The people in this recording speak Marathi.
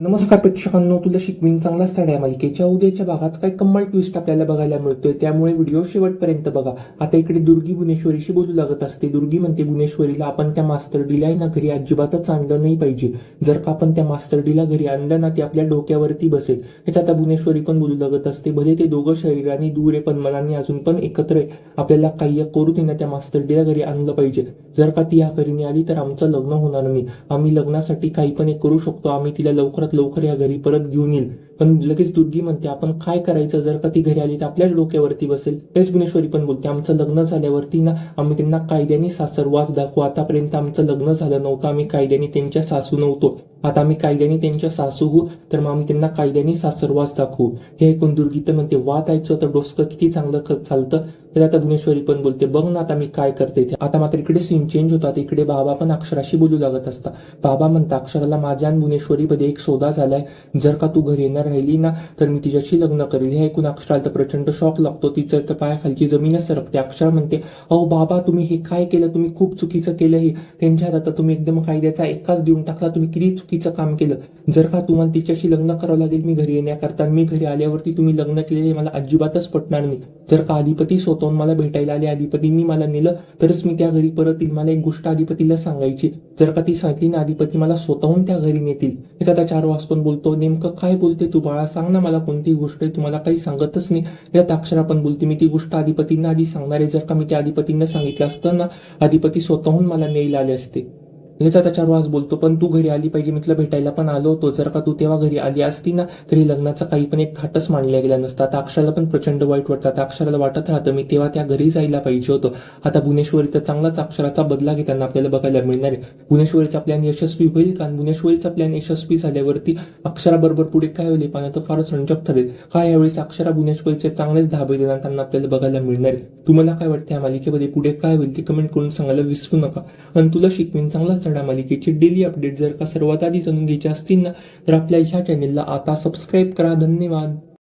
नमस्कार प्रेक्षकांनो तुला शिकवीन चांगला स्थळ आहे. मालिकेच्या उद्याच्या भागात काही कमाल ट्विस्ट आपल्याला बघायला मिळतोय. त्यामुळे व्हिडिओ शेवटपर्यंत बघा. आता इकडे दुर्गी भुवनेश्वरीशी बोलू लागत असते. दुर्गी म्हणते भुवनेश्वरीला आपण त्या मास्तर डीला ना घरी अजिबातच आणलं नाही पाहिजे. जर का आपण त्या मास्तर डीला घरी आणलं ना ते आपल्या डोक्यावरती बसेल. हे आता भुवनेश्वरी पण बोलू लागत असते. भले ते दोघं शरीराने दूर आहे पण मनाने अजून पण एकत्र आहे. आपल्याला काही एक करू तिनं त्या मास्तर डीला घरी आणलं पाहिजे. जर का ती या घरीने आली तर आमचं लग्न होणार नाही. आम्ही लग्नासाठी काही पण एक करू शकतो. आम्ही तिला लवकरात लवकर या घरी परत घेऊन येईल. पण लगेच दुर्गी म्हणते आपण काय करायचं? जर का ती घरी आली तर आपल्याच डोक्यावरती बसेल. तेच गुणेश्वरी पण बोलते आमचं लग्न झाल्यावरती ना आम्ही त्यांना कायद्याने सासरवास दाखवू. आतापर्यंत आमचं लग्न झालं नव्हतं आम्ही कायद्याने त्यांच्या सासू नव्हतो. आता आम्ही कायद्याने त्यांच्या सासू होऊ तर मग आम्ही त्यांना कायद्याने सासरवास दाखवू. हे ऐकून दुर्गी तर म्हणते वाद ऐकचं तर डोसकं किती चांगलं चालतं? तर आता गुणेश्वरी पण बोलते बघ ना आता मी काय करते ते आता मात्र इकडे सीन चेंज होतात. इकडे बाबा पण अक्षराशी बोलू लागत असता बाबा म्हणता अक्षराला माझ्या आणि गुणेश्वरीमध्ये एक सौदा झालाय. जर का तू घरी येणार राहिली ना तर मी तिच्याशी लग्न करेल हे ऐकून अक्षराला तर प्रचंड शॉक लागतो. तिचं तर पायाखालची जमीनच सरकते. अक्षरा म्हणते अहो बाबा तुम्ही हे काय केलं? तुम्ही खूप चुकीचं केलं हे त्यांच्या हातात आता तुम्ही एकदम कायद्याचा एकाच देऊन टाकला. तुम्ही किती चुकीचं काम केलं? जर का तुम्हाला तिच्याशी लग्न करावं लागेल मी घरी येण्याकरता मी घरी आल्यावरती तुम्ही लग्न केलेले मला अजिबातच पटणार नाही. जर का अधिपती स्वतःहून मला भेटायला आले अधिपतींनी मला नेलं तरच मी त्या घरी परत येईल मला एक गोष्ट अधिपतीला सांगायची. जर का ती सांगितली ना अधिपती मला स्वतःहून त्या घरी नेतील. याचा त्या चार वास पण बोलतो. नेमकं काय बोलते तू? बाळा सांग ना मला कोणती गोष्ट आहे? तुम्हाला काही सांगतच नाही. यात अक्षरा पण बोलते. मी ती गोष्ट अधिपतींना आधी सांगणार आहे. जर का मी त्या अधिपतींना सांगितलं असतं ना अधिपती स्वतःहून मला नेईल आले असते. याचा त्याच्यावर वाज बोलतो पण तू घरी आली पाहिजे मी तुला भेटायला पण आलो होतो. जर का तू तेव्हा घरी आली असती ना तरी लग्नाचा काही पण एक थाटच मांडला गेला नसता. आता अक्षराला पण प्रचंड वाईट वाटतं. आता अक्षराला वाटत राहतं मी तेव्हा त्या घरी जायला पाहिजे होतं. आता भुवनेश्वरी तर चांगलाच अक्षराचा बदला घेताना आपल्याला बघायला मिळणार आहे. भुवनेश्वरीचा प्लॅन यशस्वी होईल कारण भुवनेश्वरीचा प्लॅन यशस्वी झाल्यावरती अक्षराबरोबर पुढे काय होईल पण तर फारच रंजक ठरेल. काय यावेळेस अक्षरा भुवनेश्वरीचे चांगलेच धाबे त्यांना आपल्याला बघायला मिळणार आहे. तुम्हाला काय वाटतं या मालिकेमध्ये? पुढे काय होईल ते कमेंट करून सांगायला विसरू नका. आणि तुला शिकवीन चांगलाच धडा मालिकेची डेली अपडेट जर का सर्वात आधी जाणून घ्यायची असतील ना तर आपल्या ह्या चॅनेलला आता सबस्क्राईब करा. धन्यवाद.